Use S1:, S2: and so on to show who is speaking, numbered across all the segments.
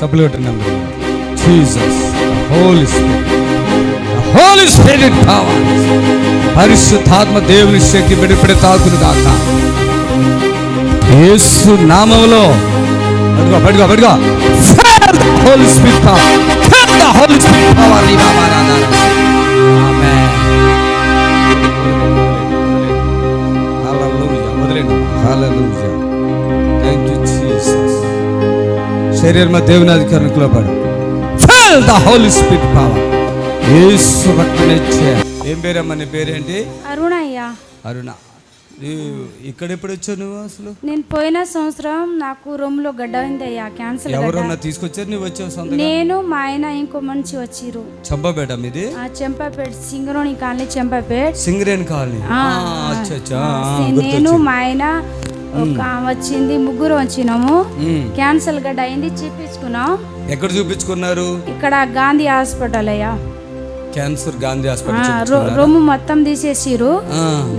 S1: చప్పులు కొట్టిన Jesus holy spirit holy spirit power పరిశుద్ధాత్మ దేవుని శక్తి విడిపడి తాకును కాక యేసు నామములో. పడుకో పడుకో పడుకో holy spirit power holy spirit power Hallelujah. Thank you, Jesus. శరీరం దేవుని అధికారంలో పడు fell the holy spirit power యేసు రక్తనిచ్చే ఏం పేరమ్మా నీ పేరేంటి?
S2: అరుణ అయ్యా.
S1: అరుణ. ఇక్కడ ఎప్పుడు వచ్చావు నువ్వు అసలు?
S2: నేను పోయిన సంవత్సరం నాకు రొమ్ములో గడ్డ అయింది అయ్యా క్యాన్సర్
S1: ఎవరన్నా తీసుకొచ్చారు? నువ్వు వచ్చావు
S2: నేను మా ఆయన ఇంకో మనిషి వచ్చిర్రు.
S1: చంపబేట మీది?
S2: ఆ చెంపాపేట సింగరోని కాలనీ చెంపాపేట
S1: సింగరేణి కాలనీ.
S2: నేను మా ఆయన ఒక వచ్చింది ముగ్గురు వచ్చినాము.
S1: ఉమ్.
S2: క్యాన్సర్ గడ్డ అయింది చూపించుకున్నాం.
S1: ఎక్కడ చూపించుకున్నారు?
S2: ఇక్కడ గాంధీ హాస్పిటల్ అయ్యా.
S1: Cancer Gandhi hospital?
S2: రొమ్ము మొత్తం తీసేసిరు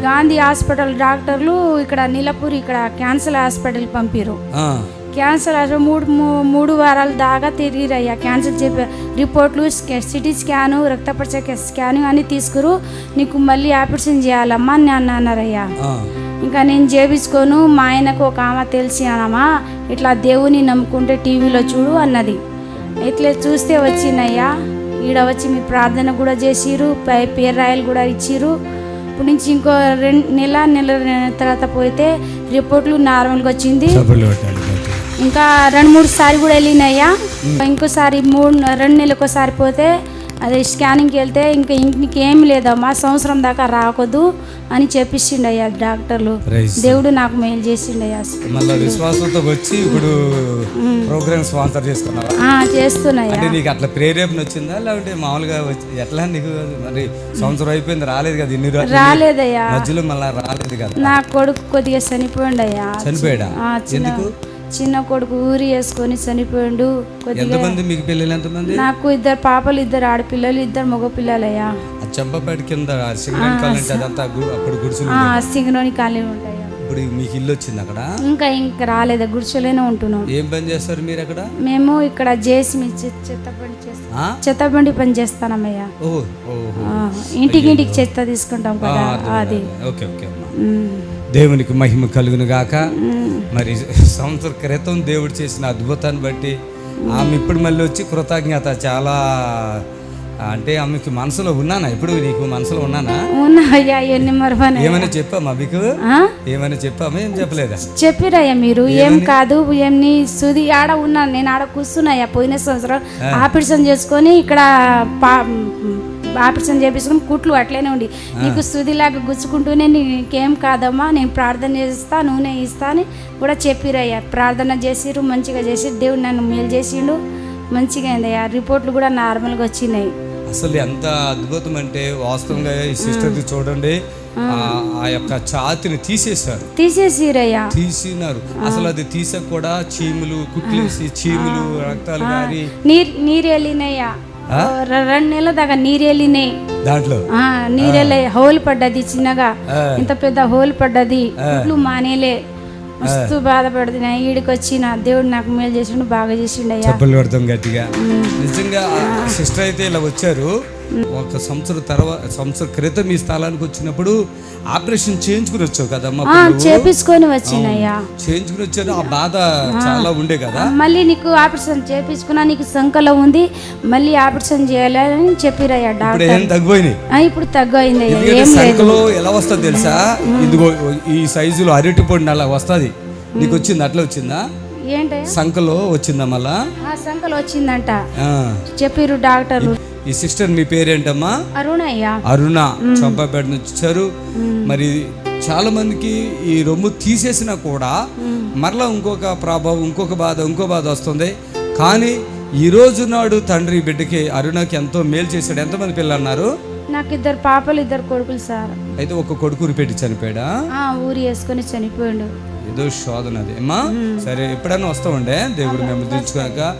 S2: గాంధీ హాస్పిటల్ డాక్టర్లు ఇక్కడ నీలపూర్ ఇక్కడ క్యాన్సర్ హాస్పిటల్ పంపిరు
S1: ఆ.
S2: క్యాన్సర్ మూడు మూడు వారాల దాకా తిరిగిరయ్యా. క్యాన్సర్ చెప్పే రిపోర్ట్లు సిటీ స్కాను రక్త పరీక్ష స్కాను అని తీసుకురు నీకు మళ్ళీ ఆపరేషన్ చేయాలమ్మా అని అన్నారయ్యా. ఇంకా నేను చేపించుకోను మా ఆయనకు ఒక ఆమె తెలిసి అనమ్మా ఇట్లా దేవుని నమ్ముకుంటే టీవీలో చూడు అన్నది. ఇట్లా చూస్తే వచ్చినయ్యా ఈడ వచ్చి మీ ప్రార్థన కూడా చేసిరు పై పేరు రాయలు కూడా ఇచ్చిరు ఇప్పుడు నుంచి ఇంకో రెండు నెల నెల తర్వాత పోతే రిపోర్ట్లు నార్మల్గా వచ్చింది. ఇంకా రెండు మూడు సారి కూడా వెళ్ళినాయ్యా. ఇంకోసారి మూడు రెండు నెలలకు ఒకసారి పోతే అదే స్కానింగ్కి వెళ్తే ఇంకా ఇంకేం లేదమ్మా సంవత్సరం దాకా రాకూడదు అని చెప్పిస్తుండయ్యా డాక్టర్లు. దేవుడు నాకు మేలు చేసిండయ్యా.
S1: మళ్ళీ విశ్వాసంతో వచ్చి ఇప్పుడు ప్రోగ్రామ్ స్పాన్సర్ చేసుకున్నావా?
S2: ఆ, చేస్తున్నాయ్యా.
S1: అంటే నీకు అట్లా ప్రేరేపణ వచ్చిందా లేకుంటే మామూలుగా ఎట్లా నీకు మరి సంవత్సరం అయిపోయింది రాలేదు కదా ఇన్ని రోజులు?
S2: రాలేదయ్యా.
S1: మధ్యలో మళ్ళీ రాలేదు కదా?
S2: నా కొడుకు కొద్దిగా చనిపోయిండయ్యా.
S1: చనిపోయాడా? ఎందుకు?
S2: చిన్న కొడుకు ఊరి వేసుకొని చనిపోయిండు
S1: ఎంతమంది మీకు పిల్లలు ఎంతమంది?
S2: నాకు ఇద్దరు పాపలు ఇద్దరు ఆడపిల్లలు ఇద్దరు మగ పిల్లలయ్యా.
S1: ఆ చంపపేట కింద కాలనీ అదంతా గు- అప్పుడు గుడిసెలు
S2: ఉంటాయా.
S1: ఇప్పుడు మీకు ఇల్లు వచ్చింది అక్కడ?
S2: ఇంకా ఇంకా రాలేదు గుడిసెలోనే ఉంటున్నాం.
S1: ఏం పని చేస్తారు మీరు అక్కడ?
S2: మేము ఇక్కడ చేసి మీ చెత్త బండి చేస్తాం? చెత్త బండి పని చేస్తానమ్మయ్యా ఇంటికి ఇంటికి చెత్త తీసుకుంటాం కదా అది.
S1: ఓకే ఓకే దేవునికి మహిమ కలుగును గాక మరి సంవత్సర క్రితం దేవుడు చేసిన అద్భుతాన్ని బట్టి ఆమె ఇప్పుడు మళ్ళీ వచ్చి కృతజ్ఞత చాలా అంటే ఆమెకి మనసులో ఉన్నానా? ఇప్పుడు నీకు మనసులో ఉన్నానా? ఏమైనా చెప్పామా మీకు? ఏమైనా చెప్పామా ఏం చెప్పలేదా?
S2: చెప్పిరయ్యా మీరు ఏం కాదు ఏం నీ సుది ఆడ ఉన్నాను నేను ఆడ కూర్చున్నాయ్యా పోయిన సంవత్సరం ఆపరేషన్ చేసుకొని ఇక్కడ ఆపరేషన్ చేపించుకొని కుట్లు అట్లనే ఉండి. నీకు సుదిలాగా గుచ్చుకుంటూనే నీకేం కాదమ్మా నేను ప్రార్థన చేస్తా నూనె ఇస్తా అని కూడా చెప్పిరయ్యా. ప్రార్థన చేసిరు మంచిగా చేసి దేవుడు నన్ను మేలు చేసిండు మంచిగా అయిందయ్యా. రిపోర్ట్లు కూడా నార్మల్గా వచ్చినాయి.
S1: అసలు ఎంత అద్భుతం అంటే వాస్తవంగా ఈ సిస్టర్ చూడండి ఆ- యొక్క ఛాతిని తీసేశారు.
S2: తీసేసిరయ్యా.
S1: తీసినారు. అసలు అది తీసాక కూడా చీములు కుట్లేసి చీములు రక్తాలు గారి
S2: నీరు నీరు వెళ్ళినాయ్యా రెండు నెలల దాకా నీరు వెళ్ళినాయి
S1: దాంట్లో?
S2: ఆ, నీరెళ్ళే హోల్ పడ్డది చిన్నగా. ఇంత పెద్ద హోల్ పడ్డది. కుట్లు మానేలే. మస్తు బాధపడుతున్నాయి ఈడికి వచ్చిన దేవుడు నాకు మేలు చేసిండు బాగా చేసిండు అయ్యా.
S1: చప్పలు కొడతాం గట్టిగా. నిజంగా సిస్టర్ అయితే ఇలా వచ్చారు. ఒక సంవత్సరం తర్వాత సంవత్సరం క్రితం ఈ స్థలానికి వచ్చినప్పుడు ఆపరేషన్ చేయించుకుని వచ్చావు కదమ్మా
S2: చేపించుకొని వచ్చినయ్యా.
S1: చేయించుకుని వచ్చారు ఆ బాధ చాలా ఉండే కదా?
S2: మళ్ళీ నీకు ఆపరేషన్ చేపించుకున్నా నీకు సంకలో ఉంది. మళ్ళీ ఆపరేషన్ చేయాలని చెప్పిరయ్యా డాక్టర్.
S1: ఏం తగ్గిపోయినాయి?
S2: ఇప్పుడు లేదు.
S1: సంఖలో ఎలా వస్తుంది తెలుసా? ఇదిగో ఈ సైజులో అరటి పండు అలా వస్తుంది. నీకు వచ్చింది? అట్లా వచ్చిందా?
S2: ఏంటయ్యా?
S1: సంఖలో వచ్చిందా మళ్ళా?
S2: సంకలో వచ్చిందంట. చెప్పిరు డాక్టర్లు
S1: ఈ సిస్టర్ మీ పేరేంటమ్మా?
S2: అరుణయ్యా
S1: అరుణ. చంపాపేట నుంచి వచ్చారు మరి చాలా మందికి ఈ రొమ్ము తీసేసినా కూడా మరలా ఇంకొక ప్రభావం ఇంకొక బాధ ఇంకో బాధ వస్తుంది. కానీ ఈ రోజు నాడు తండ్రి బిడ్డకి అరుణకి ఎంతో మేలు చేశాడు. ఎంతమంది పిల్లలు అన్నారు?
S2: నాకు ఇద్దరు పాపలు ఇద్దరు కొడుకులు సార్.
S1: అయితే ఒక కొడుకుని పెట్టి చనిపోయాడా?
S2: ఊరి వేసుకొని చనిపోయిండు.
S1: ఏదో శోధన అది. అమ్మా సరే ఎప్పుడైనా వస్తామండే. దేవుడు మేము దించుకోక